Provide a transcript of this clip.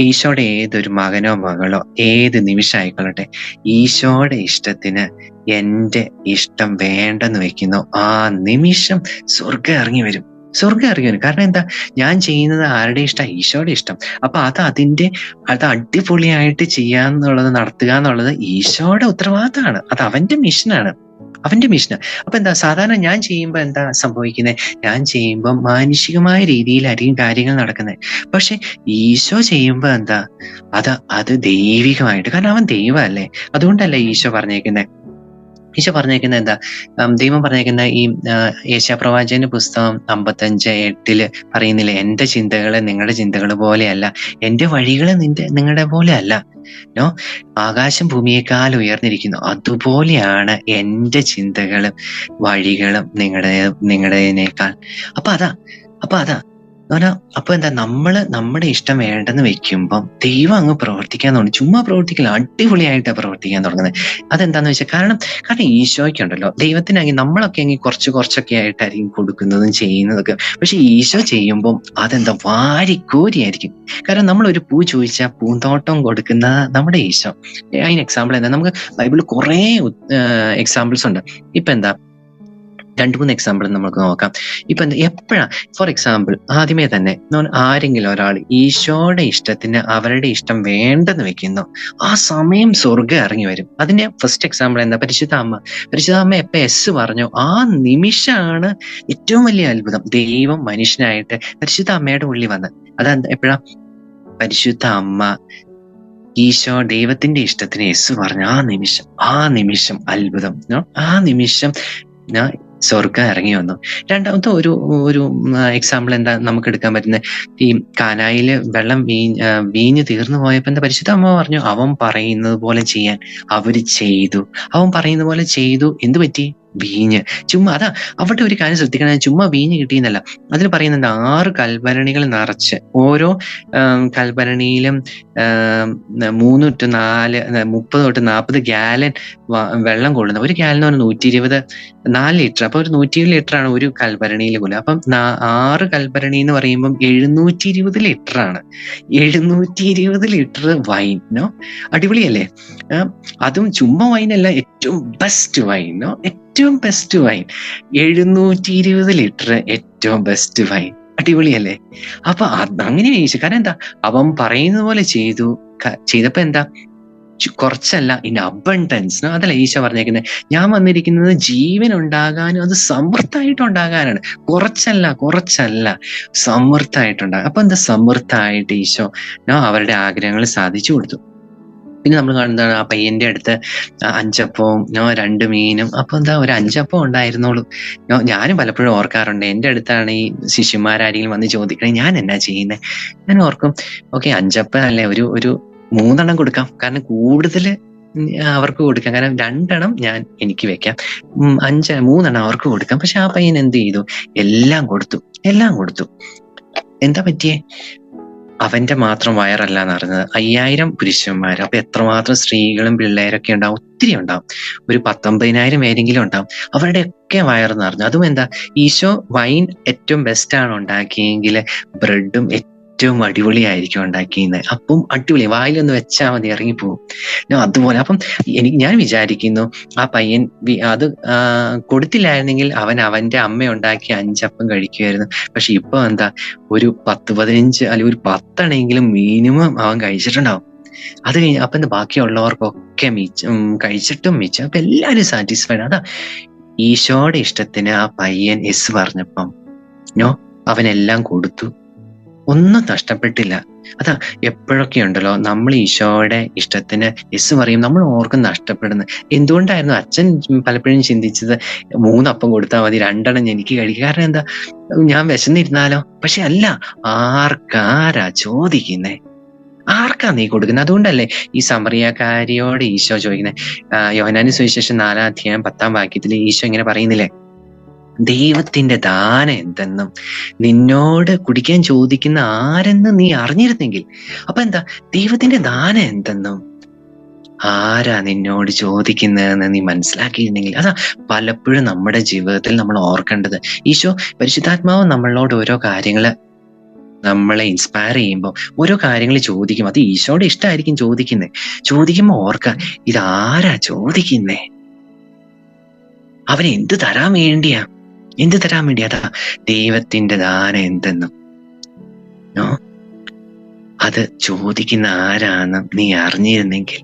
ഈശോയുടെ ഏതൊരു മകനോ മകളോ ഏത് നിമിഷമായിക്കൊള്ളട്ടെ ഈശോയുടെ ഇഷ്ടത്തിന് എന്റെ ഇഷ്ടം വേണ്ടെന്ന് വെക്കുന്നു. ആ നിമിഷം സ്വർഗം ഇറങ്ങി വരും. സ്വർഗം ഇറങ്ങി വരും. കാരണം എന്താ? ഞാൻ ചെയ്യുന്നത് ആരുടെ ഇഷ്ടം? ഈശോയുടെ ഇഷ്ടം. അപ്പൊ അത് അതിന്റെ അത് അടിപൊളിയായിട്ട് ചെയ്യാന്നുള്ളത് നടത്തുക എന്നുള്ളത് ഈശോയുടെ ഉത്തരവാദിത്തമാണ്. അത് അവന്റെ മിഷനാണ് അവന്റെ മിഷന് അപ്പൊ എന്താ സാധാരണ ഞാൻ ചെയ്യുമ്പോൾ എന്താ സംഭവിക്കുന്നത് ഞാൻ ചെയ്യുമ്പോൾ മാനുഷികമായ രീതിയിലായിരിക്കും കാര്യങ്ങൾ നടക്കുന്നത് പക്ഷെ ഈശോ ചെയ്യുമ്പോൾ എന്താ അത് അത് ദൈവികമായിട്ട് കാരണം അവൻ ദൈവമല്ലേ? അതുകൊണ്ടല്ലേ ഈശോ പറഞ്ഞേക്കുന്നത് ഈശോ പറഞ്ഞേക്കുന്ന എന്താ? ദൈവം പറഞ്ഞേക്കുന്ന ഈ യേശാപ്രവാചകന്റെ പുസ്തകം അമ്പത്തഞ്ച് എട്ടിൽ പറയുന്നില്ല എന്റെ ചിന്തകൾ നിങ്ങളുടെ ചിന്തകൾ പോലെയല്ല എന്റെ വഴികൾ നിന്റെ നിങ്ങളുടെ പോലെയല്ല. നോ ആകാശം ഭൂമിയേക്കാൾ ഉയർന്നിരിക്കുന്നു. അതുപോലെയാണ് എന്റെ ചിന്തകളും വഴികളും നിങ്ങളുടെ നിങ്ങളുടേതിനേക്കാൾ. അപ്പൊ അതാ അപ്പൊ അതാ പറഞ്ഞാ അപ്പൊ എന്താ നമ്മൾ നമ്മുടെ ഇഷ്ടം വേണ്ടെന്ന് വെക്കുമ്പം ദൈവം അങ്ങ് പ്രവർത്തിക്കാൻ തുടങ്ങി. ചുമ്മാ പ്രവർത്തിക്കില്ല അടിപൊളിയായിട്ടാണ് പ്രവർത്തിക്കാൻ തുടങ്ങുന്നത് അതെന്താന്ന് വെച്ചാൽ കാരണം കാരണം ഈശോയ്ക്കുണ്ടല്ലോ ദൈവത്തിനാണെങ്കിൽ നമ്മളൊക്കെ ആണെങ്കിൽ കുറച്ച് കുറച്ചൊക്കെ ആയിട്ടായിരിക്കും കൊടുക്കുന്നതും ചെയ്യുന്നതൊക്കെ. പക്ഷെ ഈശോ ചെയ്യുമ്പം അതെന്താ വാരിക്കോരിയായിരിക്കും. കാരണം നമ്മൾ ഒരു പൂ ചോദിച്ചാൽ പൂന്തോട്ടം കൊടുക്കുന്ന നമ്മുടെ ഈശോ. അതിന് എക്സാമ്പിൾ എന്താ നമുക്ക് ബൈബിളിൽ കുറേ എക്സാമ്പിൾസ് ഉണ്ട്. ഇപ്പൊ എന്താ രണ്ടു മൂന്ന് എക്സാമ്പിൾ നമുക്ക് നോക്കാം. ഇപ്പൊ എപ്പോഴാ ഫോർ എക്സാമ്പിൾ ആദ്യമേ തന്നെ ആരെങ്കിലും ഒരാൾ ഈശോയുടെ ഇഷ്ടത്തിന് അവരുടെ ഇഷ്ടം വേണ്ടെന്ന് വെക്കുന്നു. ആ സമയം സ്വർഗം ഇറങ്ങി വരും. അതിന്റെ ഫസ്റ്റ് എക്സാമ്പിൾ എന്താ? പരിശുദ്ധ അമ്മ. പരിശുദ്ധ അമ്മ എപ്പ എസ് പറഞ്ഞു ആ നിമിഷമാണ് ഏറ്റവും വലിയ അത്ഭുതം. ദൈവം മനുഷ്യനായിട്ട് പരിശുദ്ധ അമ്മയുടെ ഉള്ളിൽ വന്ന്. അതാ എപ്പോഴാ? പരിശുദ്ധ അമ്മ ഈശോ ദൈവത്തിന്റെ ഇഷ്ടത്തിന് യേശു പറഞ്ഞു ആ നിമിഷം ആ നിമിഷം അത്ഭുതം. ആ നിമിഷം സ്വർഗം ഇറങ്ങി വന്നു. രണ്ടാമത്തെ ഒരു ഒരു എക്സാമ്പിൾ എന്താ നമുക്ക് എടുക്കാൻ പറ്റുന്നത്? ഈ കാനായിൽ വെള്ളം വീ വീഞ്ഞ് തീർന്നു പോയപ്പോ എന്താ പരിശുദ്ധ അമ്മ പറഞ്ഞു അവൻ പറയുന്നത് പോലെ ചെയ്യാൻ അവർ ചെയ്തു. അവൻ പറയുന്ന പോലെ ചെയ്തു. എന്ത് പറ്റി? വീഞ്ഞ്. ചുമ്മാ അതാ അവിടെ ഒരു കാര്യം ശ്രദ്ധിക്കണം. ചുമ്മാ വീഞ്ഞ് കിട്ടിയെന്നല്ല. അതിൽ പറയുന്നുണ്ട് ആറ് കൽഭരണികൾ നിറച്ച്. ഓരോ കൽഭരണിയിലും മൂന്ന് ടു നാല് മുപ്പത് തൊട്ട് നാൽപ്പത് ഗാലൻ വെള്ളം കൊള്ളുന്നത് ഒരു ഗാലൻ എന്ന് പറഞ്ഞാൽ നൂറ്റി ഇരുപത് നാല് ലിറ്റർ. അപ്പൊ ഒരു നൂറ്റി ഇരുപത് ലിറ്റർ ആണ് ഒരു കൽഭരണിയിൽ പോലും. അപ്പം ആറ് കൽഭരണി എന്ന് പറയുമ്പം എഴുന്നൂറ്റി ഇരുപത് ലിറ്റർ ആണ്. എഴുന്നൂറ്റി ഇരുപത് ലിറ്റർ വൈനോ അടിപൊളിയല്ലേ? അതും ചുമ്മാ വൈനല്ല. ഏറ്റവും ബെസ്റ്റ് വൈനോ ഏറ്റവും ബെസ്റ്റ് വൈൻ എഴുന്നൂറ്റി ഇരുപത് ലിറ്റർ ഏറ്റവും ബെസ്റ്റ് വൈൻ അടിപൊളിയല്ലേ? അപ്പൊ അങ്ങനെ ചോദിച്ചു. കാരണം എന്താ? അവൻ പറയുന്ന പോലെ ചെയ്തു. ചെയ്തപ്പോ എന്താ? കുറച്ചല്ല ഇൻ അബണ്ടൻസ് അതല്ല ഈശ പറഞ്ഞേക്കുന്നത് ഞാൻ വന്നിരിക്കുന്നത് ജീവൻ ഉണ്ടാകാനും അത് സമൃദ്ധമായിട്ട് ഉണ്ടാകാനാണ് കുറച്ചല്ല കുറച്ചല്ല സമൃദ്ധമായിട്ടുണ്ടാകും അപ്പൊ എന്താ സമൃദ്ധമായിട്ട് ഈശോ? അവരുടെ ആഗ്രഹങ്ങൾ സാധിച്ചു കൊടുത്തു. പിന്നെ നമ്മൾ കാണുന്നതാണ് ആ പയ്യന്റെ അടുത്ത് അഞ്ചപ്പവും രണ്ട് മീനും. അപ്പൊ എന്താ ഒരു അഞ്ചപ്പം ഉണ്ടായിരുന്നോളൂ. ഞാനും പലപ്പോഴും ഓർക്കാറുണ്ട് എന്റെ അടുത്താണ് ഈ ശിശുമാരാരെങ്കിലും വന്ന് ചോദിക്കണേ ഞാൻ എന്നാ ചെയ്യുന്നത് ഞാൻ ഓർക്കും ഓക്കെ അഞ്ചപ്പം അല്ലേ ഒരു ഒരു മൂന്നെണ്ണം കൊടുക്കാം. കാരണം കൂടുതൽ അവർക്ക് കൊടുക്കാം. കാരണം രണ്ടെണ്ണം ഞാൻ എനിക്ക് വെക്കാം. അഞ്ച് മൂന്നെണ്ണം അവർക്ക് കൊടുക്കാം. പക്ഷെ ആ പയ്യൻ എന്ത് ചെയ്തു? എല്ലാം കൊടുത്തു എല്ലാം കൊടുത്തു. എന്താ പറ്റിയേ? അവന്റെ മാത്രം വയറല്ല എന്ന് പറഞ്ഞത് അയ്യായിരം പുരുഷന്മാർ അപ്പൊ എത്രമാത്രം സ്ത്രീകളും പിള്ളേരൊക്കെ ഉണ്ടാവും? ഒത്തിരി ഉണ്ടാവും. ഒരു പത്തൊമ്പതിനായിരം പേരെങ്കിലും ഉണ്ടാവും. അവരുടെ അവരുടെയൊക്കെ വയറ് പറഞ്ഞു അതും എന്താ? ഈശോ വൈൻ ഏറ്റവും ബെസ്റ്റ് ആണ് ഉണ്ടാക്കിയെങ്കിൽ ബ്രെഡും അടിപൊളിയായിരിക്കും ഉണ്ടാക്കിയത്. അപ്പം അടിപൊളി. വായിലൊന്ന് വെച്ചാൽ മതി ഇറങ്ങിപ്പോവും. അതുപോലെ അപ്പം എനിക്ക് ഞാൻ വിചാരിക്കുന്നു ആ പയ്യൻ അത് കൊടുത്തില്ലായിരുന്നെങ്കിൽ അവൻ അവന്റെ അമ്മ ഉണ്ടാക്കിയ അഞ്ചപ്പം കഴിക്കുമായിരുന്നു പക്ഷെ ഇപ്പൊ എന്താ ഒരു പത്ത് പതിനഞ്ച് അല്ലെങ്കിൽ ഒരു പത്തെണ്ണെങ്കിലും മിനിമം അവൻ കഴിച്ചിട്ടുണ്ടാവും. അത് കഴിഞ്ഞ് അപ്പൊ എന്താ ബാക്കിയുള്ളവർക്കൊക്കെ മിച്ചം കഴിച്ചിട്ടും മിച്ചം അപ്പൊ എല്ലാവരും സാറ്റിസ്ഫൈഡ് അതാ ഈശോയുടെ ഇഷ്ടത്തിന് ആ പയ്യൻ എസ് പറഞ്ഞപ്പം നോ അവനെല്ലാം കൊടുത്തു. ഒന്നും നഷ്ടപ്പെട്ടില്ല. അതാ എപ്പോഴൊക്കെ ഉണ്ടല്ലോ നമ്മൾ ഈശോയുടെ ഇഷ്ടത്തിന് യെസ് പറയും നമ്മൾ ഓർക്കും നഷ്ടപ്പെടുന്നത് എന്തുകൊണ്ടായിരുന്നു അച്ഛൻ പലപ്പോഴും ചിന്തിച്ചത് മൂന്നപ്പം കൊടുത്താൽ മതി രണ്ടെണ്ണം എനിക്ക് കഴിക്കുക കാരണം എന്താ ഞാൻ വിശന്നിരുന്നാലോ? പക്ഷെ അല്ല ആർക്കാരാ ചോദിക്കുന്നേ? ആർക്കാ നീ കൊടുക്കുന്നത് അതുകൊണ്ടല്ലേ ഈ സമറിയക്കാരിയോട് ഈശോ ചോദിക്കുന്നത് യോഹനാനി സുവിശേഷം നാലാം അധ്യായം പത്താം വാക്യത്തിൽ ഈശോ ഇങ്ങനെ പറയുന്നില്ലേ? ദൈവത്തിന്റെ ദാനം എന്തെന്നും നിന്നോട് കുടിക്കാൻ ചോദിക്കുന്ന ആരെന്ന് നീ അറിഞ്ഞിരുന്നെങ്കിൽ അപ്പൊ എന്താ? ദൈവത്തിന്റെ ദാനം എന്തെന്നും ആരാ നിന്നോട് ചോദിക്കുന്നതെന്ന് നീ മനസ്സിലാക്കിയിരുന്നെങ്കിൽ? അതാ പലപ്പോഴും നമ്മുടെ ജീവിതത്തിൽ നമ്മൾ ഓർക്കേണ്ടത്. ഈശോ പരിശുദ്ധാത്മാവ് നമ്മളോട് ഓരോ കാര്യങ്ങൾ നമ്മളെ ഇൻസ്പയർ ചെയ്യുമ്പോൾ ഓരോ കാര്യങ്ങൾ ചോദിക്കും. അത് ഈശോയുടെ ഇഷ്ടമായിരിക്കും ചോദിക്കുന്നത് ചോദിക്കുമ്പോൾ ഓർക്ക ഇതാരാ ചോദിക്കുന്നേ? അവൻ എന്ത് തരാൻ വേണ്ടിയാ? എന്ത് തരാൻ വേണ്ടി അതാ ദൈവത്തിന്റെ ദാനം എന്തെന്നും? അത് ചോദിക്കുന്ന ആരാന്ന് നീ അറിഞ്ഞിരുന്നെങ്കിൽ